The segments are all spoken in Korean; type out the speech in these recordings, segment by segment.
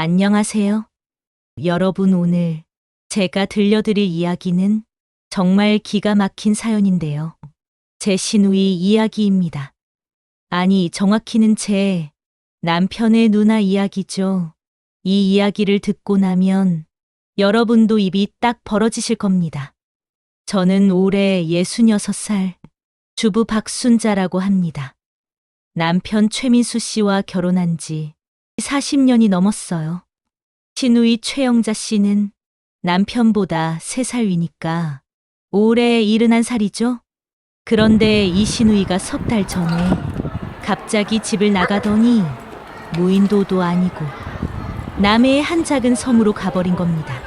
안녕하세요. 여러분 오늘 제가 들려드릴 이야기는 정말 기가 막힌 사연인데요. 제 시누이 이야기입니다. 아니, 정확히는 제 남편의 누나 이야기죠. 이 이야기를 듣고 나면 여러분도 입이 딱 벌어지실 겁니다. 저는 올해 66살 주부 박순자라고 합니다. 남편 최민수 씨와 결혼한 지 40년이 넘었어요. 시누이 최영자 씨는 남편보다 3살 위니까 올해 71살이죠? 그런데 이 시누이가 석 달 전에 갑자기 집을 나가더니 무인도도 아니고 남해의 한 작은 섬으로 가버린 겁니다.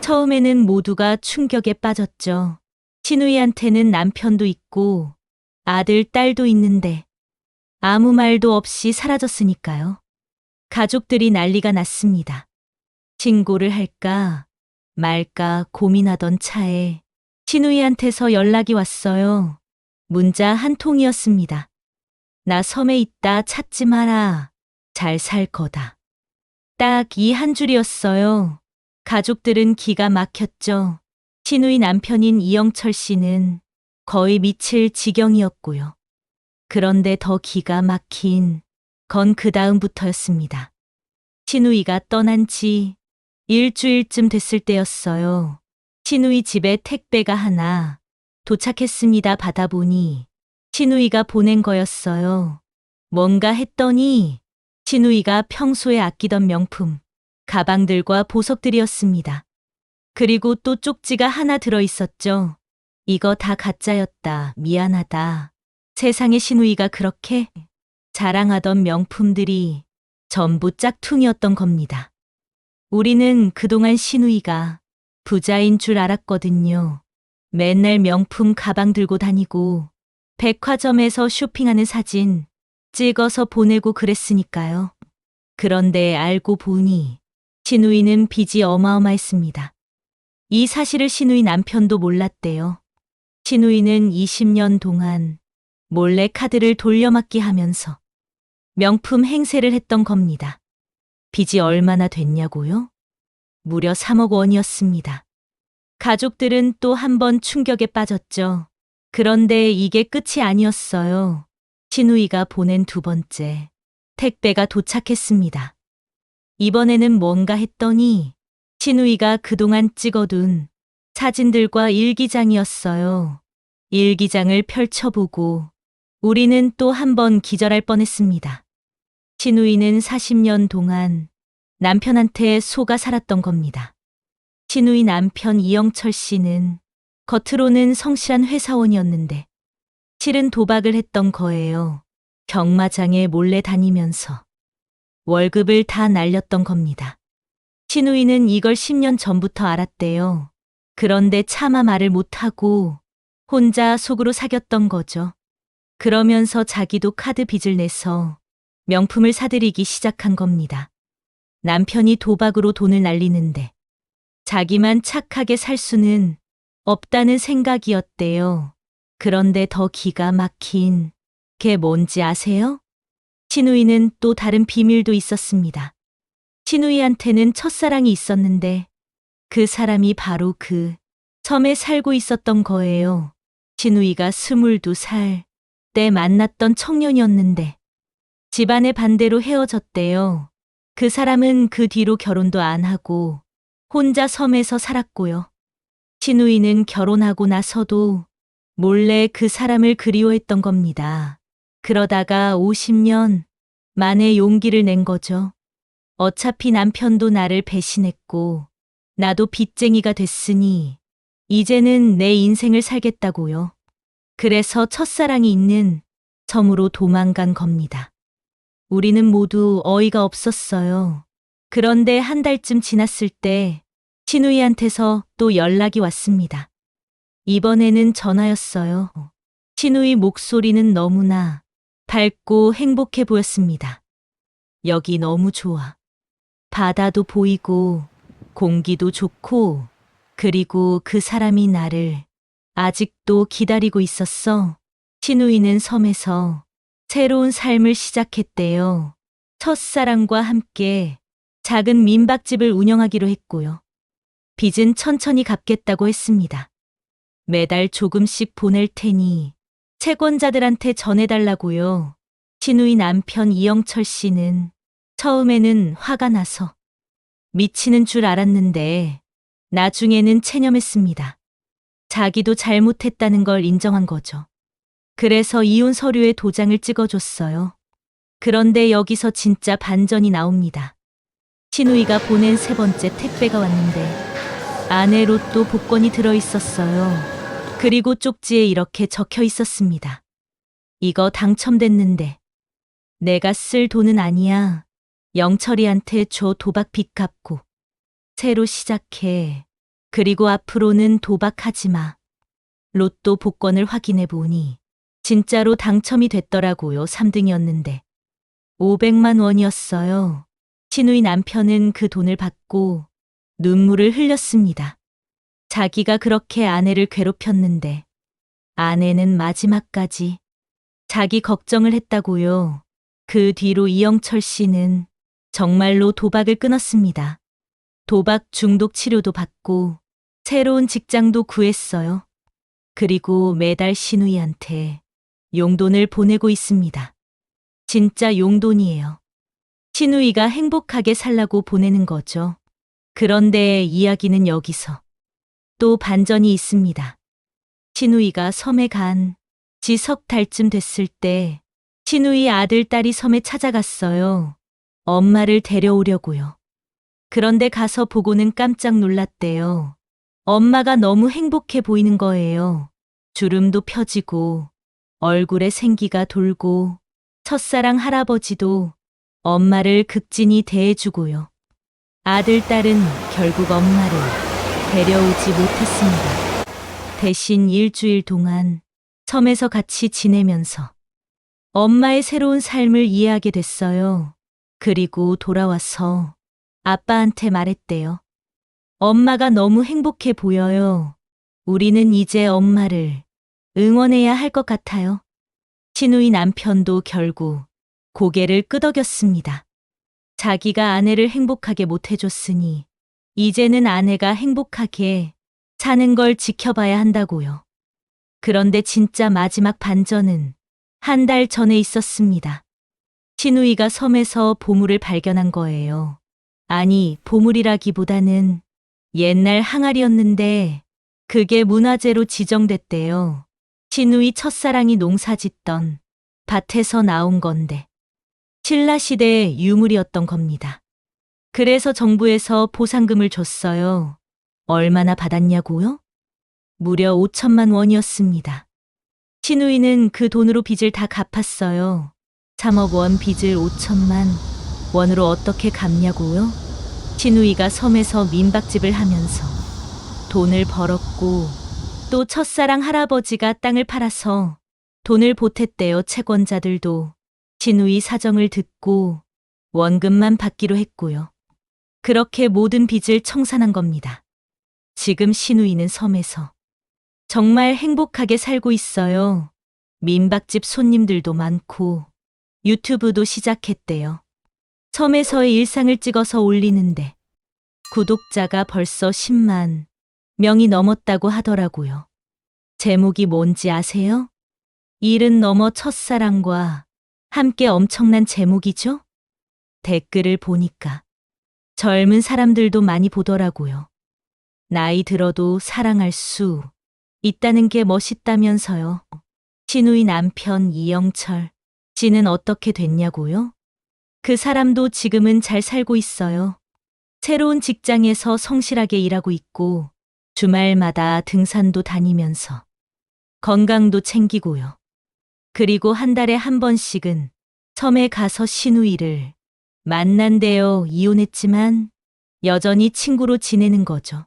처음에는 모두가 충격에 빠졌죠. 시누이한테는 남편도 있고 아들, 딸도 있는데 아무 말도 없이 사라졌으니까요. 가족들이 난리가 났습니다. 신고를 할까 말까 고민하던 차에 신우이한테서 연락이 왔어요. 문자 한 통이었습니다. 나 섬에 있다 찾지 마라. 잘 살 거다. 딱 이 한 줄이었어요. 가족들은 기가 막혔죠. 신우이 남편인 이영철 씨는 거의 미칠 지경이었고요. 그런데 더 기가 막힌 건 그 다음부터였습니다. 신우이가 떠난 지 일주일쯤 됐을 때였어요. 신우이 집에 택배가 하나 도착했습니다. 받아보니 신우이가 보낸 거였어요. 뭔가 했더니 신우이가 평소에 아끼던 명품, 가방들과 보석들이었습니다. 그리고 또 쪽지가 하나 들어 있었죠. 이거 다 가짜였다. 미안하다. 세상에 신우이가 그렇게 자랑하던 명품들이 전부 짝퉁이었던 겁니다. 우리는 그동안 신우이가 부자인 줄 알았거든요. 맨날 명품 가방 들고 다니고 백화점에서 쇼핑하는 사진 찍어서 보내고 그랬으니까요. 그런데 알고 보니 신우이는 빚이 어마어마했습니다. 이 사실을 신우이 남편도 몰랐대요. 신우이는 20년 동안 몰래 카드를 돌려막기 하면서 명품 행세를 했던 겁니다. 빚이 얼마나 됐냐고요? 무려 3억 원이었습니다. 가족들은 또 한 번 충격에 빠졌죠. 그런데 이게 끝이 아니었어요. 신우이가 보낸 두 번째 택배가 도착했습니다. 이번에는 뭔가 했더니 신우이가 그동안 찍어둔 사진들과 일기장이었어요. 일기장을 펼쳐보고 우리는 또 한 번 기절할 뻔했습니다. 신우이는 40년 동안 남편한테 속아 살았던 겁니다. 신우이 남편 이영철 씨는 겉으로는 성실한 회사원이었는데 실은 도박을 했던 거예요. 경마장에 몰래 다니면서 월급을 다 날렸던 겁니다. 신우이는 이걸 10년 전부터 알았대요. 그런데 차마 말을 못하고 혼자 속으로 사귀었던 거죠. 그러면서 자기도 카드 빚을 내서 명품을 사들이기 시작한 겁니다. 남편이 도박으로 돈을 날리는데 자기만 착하게 살 수는 없다는 생각이었대요. 그런데 더 기가 막힌 게 뭔지 아세요? 신우이는 또 다른 비밀도 있었습니다. 신우이한테는 첫사랑이 있었는데 그 사람이 바로 그 섬에 살고 있었던 거예요. 신우이가 스물두 살 때 만났던 청년이었는데 집안의 반대로 헤어졌대요. 그 사람은 그 뒤로 결혼도 안 하고 혼자 섬에서 살았고요. 신우이는 결혼하고 나서도 몰래 그 사람을 그리워했던 겁니다. 그러다가 50년 만에 용기를 낸 거죠. 어차피 남편도 나를 배신했고 나도 빚쟁이가 됐으니 이제는 내 인생을 살겠다고요. 그래서 첫사랑이 있는 섬으로 도망간 겁니다. 우리는 모두 어이가 없었어요. 그런데 한 달쯤 지났을 때 신우이한테서 또 연락이 왔습니다. 이번에는 전화였어요. 신우이 목소리는 너무나 밝고 행복해 보였습니다. 여기 너무 좋아. 바다도 보이고 공기도 좋고 그리고 그 사람이 나를 아직도 기다리고 있었어. 신우이는 섬에서 새로운 삶을 시작했대요. 첫사랑과 함께 작은 민박집을 운영하기로 했고요. 빚은 천천히 갚겠다고 했습니다. 매달 조금씩 보낼 테니 채권자들한테 전해달라고요. 신우이 남편 이영철 씨는 처음에는 화가 나서 미치는 줄 알았는데 나중에는 체념했습니다. 자기도 잘못했다는 걸 인정한 거죠. 그래서 이혼 서류에 도장을 찍어줬어요. 그런데 여기서 진짜 반전이 나옵니다. 신우이가 보낸 세 번째 택배가 왔는데 안에 로또 복권이 들어 있었어요. 그리고 쪽지에 이렇게 적혀 있었습니다. 이거 당첨됐는데 내가 쓸 돈은 아니야. 영철이한테 줘 도박 빚 갚고 새로 시작해. 그리고 앞으로는 도박하지 마. 로또 복권을 확인해 보니 진짜로 당첨이 됐더라고요. 3등이었는데 500만 원이었어요. 신우이 남편은 그 돈을 받고 눈물을 흘렸습니다. 자기가 그렇게 아내를 괴롭혔는데 아내는 마지막까지 자기 걱정을 했다고요. 그 뒤로 이영철 씨는 정말로 도박을 끊었습니다. 도박 중독 치료도 받고 새로운 직장도 구했어요. 그리고 매달 신우이한테 용돈을 보내고 있습니다. 진짜 용돈이에요. 신우이가 행복하게 살라고 보내는 거죠. 그런데 이야기는 여기서 또 반전이 있습니다. 신우이가 섬에 간 지 석 달쯤 됐을 때 신우이 아들 딸이 섬에 찾아갔어요. 엄마를 데려오려고요. 그런데 가서 보고는 깜짝 놀랐대요. 엄마가 너무 행복해 보이는 거예요. 주름도 펴지고 얼굴에 생기가 돌고 첫사랑 할아버지도 엄마를 극진히 대해주고요. 아들, 딸은 결국 엄마를 데려오지 못했습니다. 대신 일주일 동안 섬에서 같이 지내면서 엄마의 새로운 삶을 이해하게 됐어요. 그리고 돌아와서 아빠한테 말했대요. 엄마가 너무 행복해 보여요. 우리는 이제 엄마를 응원해야 할 것 같아요. 신우이 남편도 결국 고개를 끄덕였습니다. 자기가 아내를 행복하게 못해줬으니 이제는 아내가 행복하게 사는 걸 지켜봐야 한다고요. 그런데 진짜 마지막 반전은 한 달 전에 있었습니다. 신우이가 섬에서 보물을 발견한 거예요. 아니, 보물이라기보다는 옛날 항아리였는데 그게 문화재로 지정됐대요. 신우이 첫사랑이 농사 짓던 밭에서 나온 건데 신라 시대의 유물이었던 겁니다. 그래서 정부에서 보상금을 줬어요. 얼마나 받았냐고요? 무려 5천만 원이었습니다. 신우이는 그 돈으로 빚을 다 갚았어요. 3억 원 빚을 5천만 원으로 어떻게 갚냐고요? 신우이가 섬에서 민박집을 하면서 돈을 벌었고 또 첫사랑 할아버지가 땅을 팔아서 돈을 보탰대요. 채권자들도 신우이 사정을 듣고 원금만 받기로 했고요. 그렇게 모든 빚을 청산한 겁니다. 지금 신우이는 섬에서 정말 행복하게 살고 있어요. 민박집 손님들도 많고 유튜브도 시작했대요. 섬에서의 일상을 찍어서 올리는데 구독자가 벌써 10만 명이 넘었다고 하더라고요. 제목이 뭔지 아세요? 일은 넘어 첫사랑과 함께 엄청난 제목이죠? 댓글을 보니까 젊은 사람들도 많이 보더라고요. 나이 들어도 사랑할 수 있다는 게 멋있다면서요. 신우이 남편 이영철 씨는 어떻게 됐냐고요? 그 사람도 지금은 잘 살고 있어요. 새로운 직장에서 성실하게 일하고 있고 주말마다 등산도 다니면서 건강도 챙기고요. 그리고 한 달에 한 번씩은 섬에 가서 신우이를 만난대요. 이혼했지만 여전히 친구로 지내는 거죠.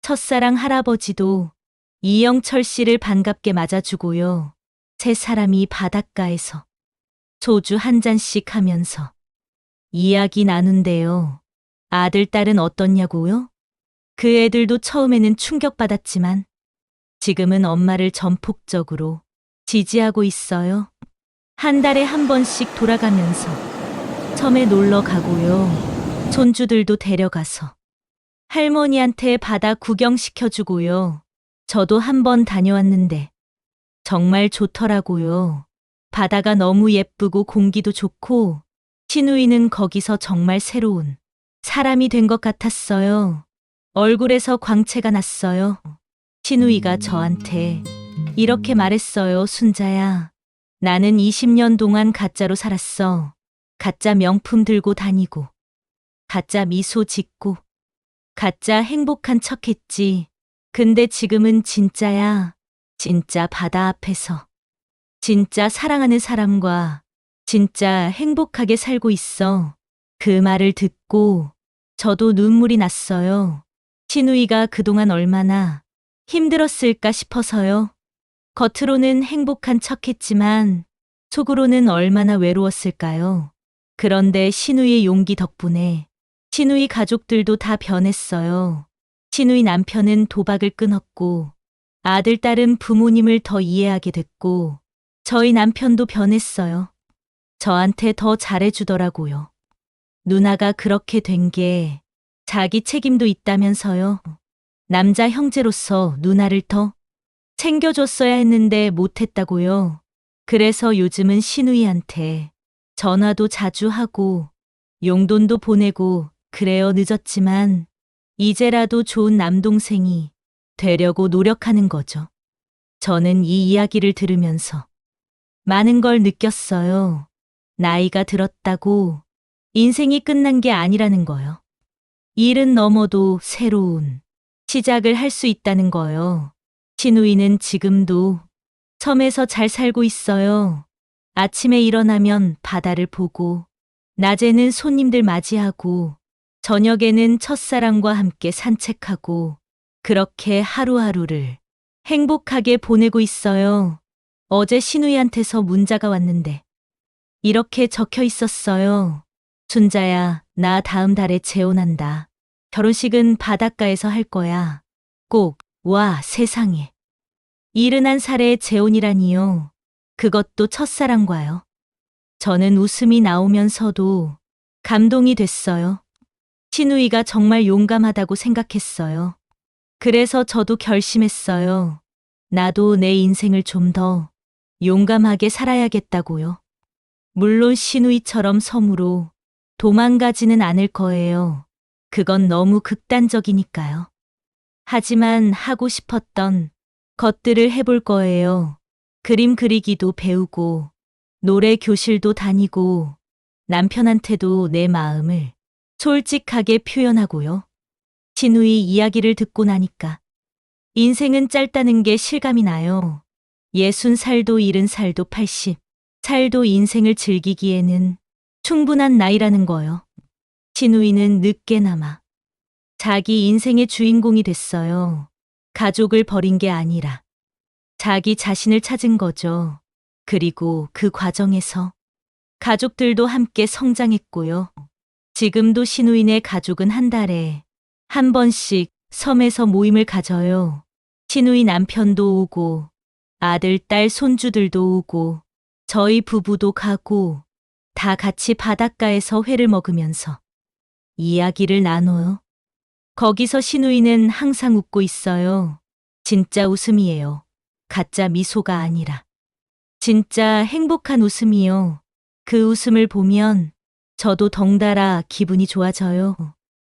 첫사랑 할아버지도 이영철 씨를 반갑게 맞아주고요. 세 사람이 바닷가에서 소주 한 잔씩 하면서 이야기 나눈대요. 아들, 딸은 어떻냐고요? 그 애들도 처음에는 충격받았지만 지금은 엄마를 전폭적으로 지지하고 있어요. 한 달에 한 번씩 돌아가면서 섬에 놀러 가고요. 손주들도 데려가서 할머니한테 바다 구경시켜주고요. 저도 한 번 다녀왔는데 정말 좋더라고요. 바다가 너무 예쁘고 공기도 좋고 신우이는 거기서 정말 새로운 사람이 된 것 같았어요. 얼굴에서 광채가 났어요. 신우이가 저한테 이렇게 말했어요, 순자야. 나는 20년 동안 가짜로 살았어. 가짜 명품 들고 다니고, 가짜 미소 짓고, 가짜 행복한 척 했지. 근데 지금은 진짜야. 진짜 바다 앞에서. 진짜 사랑하는 사람과 진짜 행복하게 살고 있어. 그 말을 듣고 저도 눈물이 났어요. 신우이가 그동안 얼마나 힘들었을까 싶어서요. 겉으로는 행복한 척 했지만 속으로는 얼마나 외로웠을까요. 그런데 신우이의 용기 덕분에 신우이 가족들도 다 변했어요. 신우이 남편은 도박을 끊었고 아들, 딸은 부모님을 더 이해하게 됐고 저희 남편도 변했어요. 저한테 더 잘해주더라고요. 누나가 그렇게 된 게 자기 책임도 있다면서요. 남자 형제로서 누나를 더 챙겨줬어야 했는데 못했다고요. 그래서 요즘은 신우이한테 전화도 자주 하고 용돈도 보내고 그래요 늦었지만 이제라도 좋은 남동생이 되려고 노력하는 거죠. 저는 이 이야기를 들으면서 많은 걸 느꼈어요. 나이가 들었다고 인생이 끝난 게 아니라는 거요. 일은 넘어도 새로운 시작을 할 수 있다는 거요. 신우이는 지금도 섬에서 잘 살고 있어요. 아침에 일어나면 바다를 보고, 낮에는 손님들 맞이하고, 저녁에는 첫사랑과 함께 산책하고, 그렇게 하루하루를 행복하게 보내고 있어요. 어제 신우이한테서 문자가 왔는데, 이렇게 적혀 있었어요. 순자야, 나 다음 달에 재혼한다. 결혼식은 바닷가에서 할 거야. 꼭, 와, 세상에. 이른한 살에 재혼이라니요. 그것도 첫사랑과요. 저는 웃음이 나오면서도 감동이 됐어요. 신우이가 정말 용감하다고 생각했어요. 그래서 저도 결심했어요. 나도 내 인생을 좀 더 용감하게 살아야겠다고요. 물론 신우이처럼 섬으로 도망가지는 않을 거예요. 그건 너무 극단적이니까요. 하지만 하고 싶었던 것들을 해볼 거예요. 그림 그리기도 배우고, 노래 교실도 다니고, 남편한테도 내 마음을 솔직하게 표현하고요. 진우이 이야기를 듣고 나니까 인생은 짧다는 게 실감이 나요. 예순 살도 일흔 살도 팔십 살도 인생을 즐기기에는 충분한 나이라는 거요. 진우이는 늦게나마 자기 인생의 주인공이 됐어요. 가족을 버린 게 아니라 자기 자신을 찾은 거죠. 그리고 그 과정에서 가족들도 함께 성장했고요. 지금도 신우인의 가족은 한 달에 한 번씩 섬에서 모임을 가져요. 신우이 남편도 오고 아들, 딸, 손주들도 오고 저희 부부도 가고 다 같이 바닷가에서 회를 먹으면서 이야기를 나눠요. 거기서 신우이는 항상 웃고 있어요. 진짜 웃음이에요. 가짜 미소가 아니라. 진짜 행복한 웃음이요. 그 웃음을 보면 저도 덩달아 기분이 좋아져요.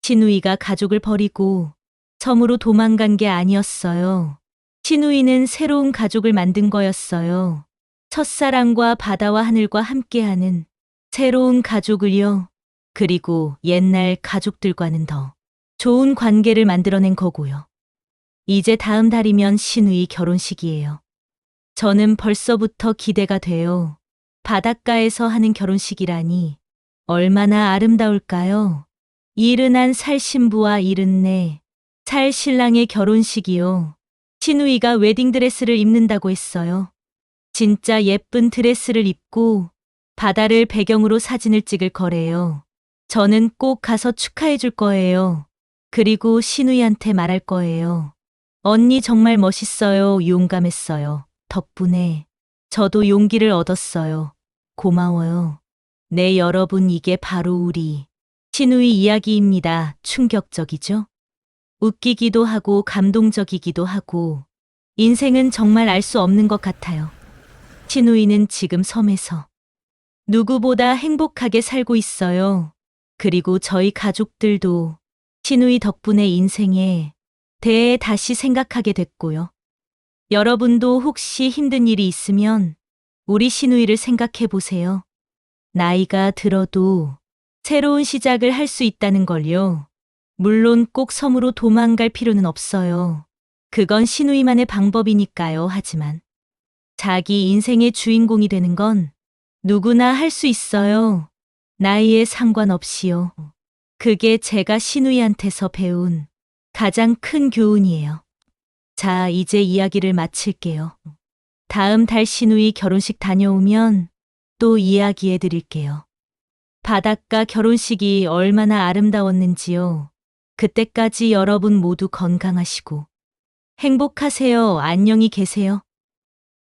신우이가 가족을 버리고 섬으로 도망간 게 아니었어요. 신우이는 새로운 가족을 만든 거였어요. 첫사랑과 바다와 하늘과 함께하는 새로운 가족을요. 그리고 옛날 가족들과는 더 좋은 관계를 만들어낸 거고요. 이제 다음 달이면 신우이 결혼식이에요. 저는 벌써부터 기대가 돼요. 바닷가에서 하는 결혼식이라니 얼마나 아름다울까요? 이른한 살 신부와 이른네 살 신랑의 결혼식이요. 신우이가 웨딩드레스를 입는다고 했어요. 진짜 예쁜 드레스를 입고 바다를 배경으로 사진을 찍을 거래요. 저는 꼭 가서 축하해 줄 거예요. 그리고 신우이한테 말할 거예요. 언니 정말 멋있어요. 용감했어요. 덕분에 저도 용기를 얻었어요. 고마워요. 네, 여러분, 이게 바로 우리 신우이 이야기입니다. 충격적이죠? 웃기기도 하고 감동적이기도 하고 인생은 정말 알 수 없는 것 같아요. 신우이는 지금 섬에서 누구보다 행복하게 살고 있어요. 그리고 저희 가족들도 신우이 덕분에 인생에 대해 다시 생각하게 됐고요. 여러분도 혹시 힘든 일이 있으면 우리 신우이를 생각해 보세요. 나이가 들어도 새로운 시작을 할 수 있다는 걸요. 물론 꼭 섬으로 도망갈 필요는 없어요. 그건 신우이만의 방법이니까요. 하지만 자기 인생의 주인공이 되는 건 누구나 할 수 있어요. 나이에 상관없이요. 그게 제가 신우이한테서 배운 가장 큰 교훈이에요. 자, 이제 이야기를 마칠게요. 다음 달 신우이 결혼식 다녀오면 또 이야기해 드릴게요. 바닷가 결혼식이 얼마나 아름다웠는지요. 그때까지 여러분 모두 건강하시고 행복하세요. 안녕히 계세요.